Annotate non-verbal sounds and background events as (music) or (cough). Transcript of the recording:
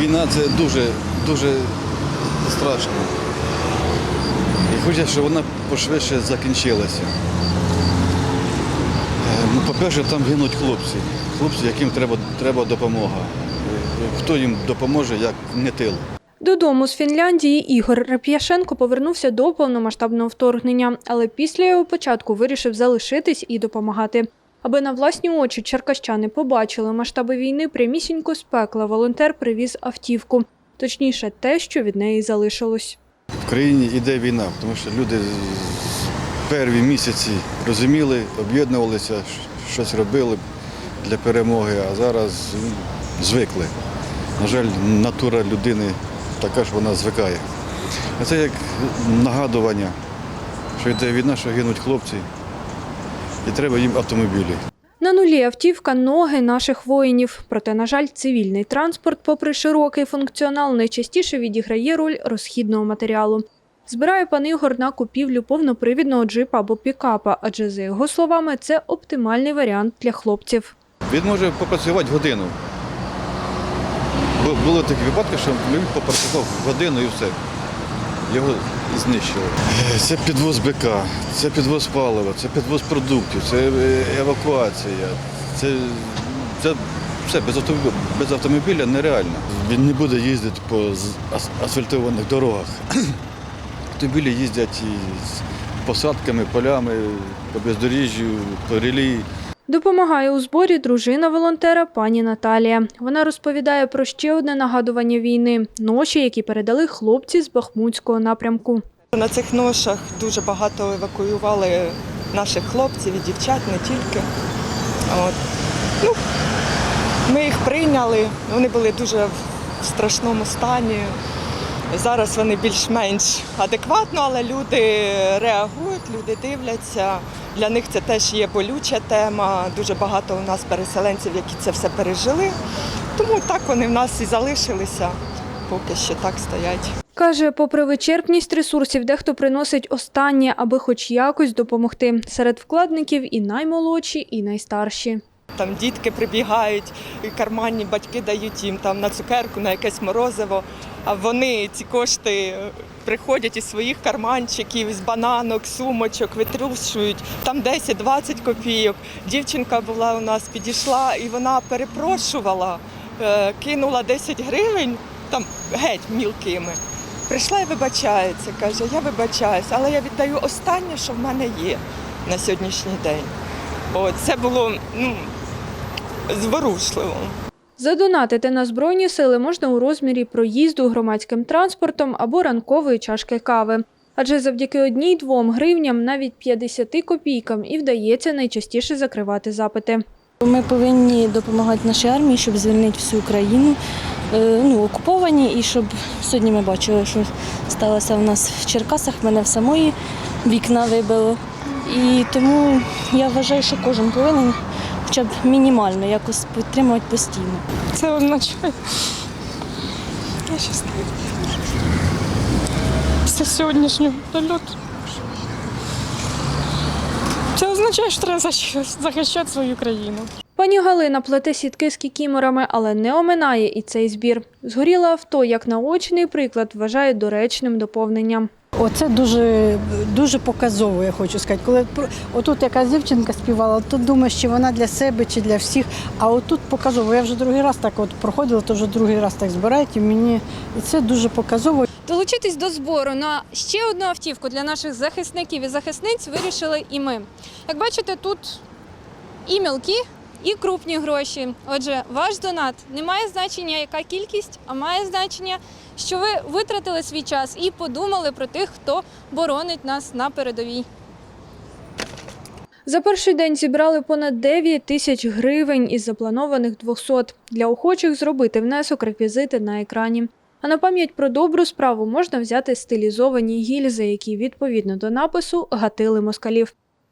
Війна це дуже, дуже страшно. І хочеться, щоб вона пошвидше закінчилася. Е, Ну, по-перше, там гинуть хлопці. Хлопці, яким треба, треба допомога. Е, Хто їм допоможе, як не тил. Додому з Фінляндії Ігор Реп'яшенко повернувся до повномасштабного вторгнення, але після його початку вирішив залишитись і допомагати. Аби на власні очі черкащани побачили масштаби війни, прямісінько з пекла волонтер привіз автівку. Точніше, те, що від неї залишилось. В країні йде війна, тому що люди з перві місяці розуміли, об'єднувалися, щось робили для перемоги, а зараз ну, звикли. На жаль, натура людини така ж вона звикає. Це як нагадування, що йде війна, що гинуть хлопці, і треба їм автомобілі. На нулі автівка ноги наших воїнів. Проте, на жаль, цивільний транспорт, попри широкий функціонал, найчастіше відіграє роль розхідного матеріалу. Збирає пан Ігор на купівлю повнопривідного джипа або пікапа, адже за його словами, це оптимальний варіант для хлопців. Він може попрацювати годину. Були такі випадки, що він попрацював годину і все. Його знищили. Е, Це підвоз БК, це підвоз палива, це підвоз продуктів, це е, евакуація. Це, це все без автомобіля, без автомобіля нереально. Він не буде їздити по асфальтованих дорогах. (clears throat) Автомобілі їздять і посадками, полями, по бездоріжжю, по релі. Допомагає у зборі дружина волонтера пані Наталія. Вона розповідає про ще одне нагадування війни ноші, які передали хлопці з Бахмутського напрямку. На цих ношах дуже багато евакуювали наших хлопців і дівчат, не тільки. От. Ну, ми їх прийняли, вони були дуже в страшному стані. Зараз вони більш-менш адекватно, але люди реагують, люди дивляться. Для них це теж є болюча тема. Дуже багато у нас переселенців, які це все пережили. Тому так вони в нас і залишилися, поки що так стоять. Каже, попри вичерпність ресурсів, дехто приносить останнє, аби хоч якось допомогти. Серед вкладників і наймолодші, і найстарші. Там дітки прибігають, і карманні батьки дають їм там на цукерку, на якесь морозиво. А вони ці кошти е, приходять із своїх карманчиків, з бананок, сумочок, витрушують там 10-20 копійок. Дівчинка була у нас, підійшла і вона перепрошувала, е, кинула 10 гривень, там геть мілкими. Прийшла і вибачається, каже, я вибачаюся, але я віддаю останнє, що в мене є на сьогоднішній день. От, це було ну, зворушливо. Задонатити на Збройні сили можна у розмірі проїзду громадським транспортом або ранкової чашки кави. Адже завдяки одній-двом гривням, навіть 50 копійкам, і вдається найчастіше закривати запити. Ми повинні допомагати нашій армії, щоб звільнити всю Україну, е, ну, окуповані, і щоб сьогодні ми бачили, що сталося в нас в Черкасах, мене в самої вікна вибило. І тому я вважаю, що кожен повинен хоча б мінімально якось підтримувати постійно. Це означає. Я щас не Після сьогоднішнього дольоту. Це означає, що треба захищати свою країну. Пані Галина плете сітки з кікіморами, але не оминає і цей збір. Згоріле авто, як наочний приклад, вважає доречним доповненням. Оце дуже, дуже показово, я хочу сказати. Коли отут якась дівчинка співала, то думаєш, чи вона для себе, чи для всіх. А отут показово. Я вже другий раз так от проходила, то вже другий раз так збирають, і мені і це дуже показово. Долучитись до збору на ще одну автівку для наших захисників і захисниць вирішили і ми. Як бачите, тут і мілкі, і крупні гроші. Отже, ваш донат не має значення, яка кількість, а має значення, що ви витратили свій час і подумали про тих, хто боронить нас на передовій. За перший день зібрали понад 9 тисяч гривень із запланованих 200. Для охочих зробити внесок реквізити на екрані. А на пам'ять про добру справу можна взяти стилізовані гільзи, які відповідно до напису гатили москалів.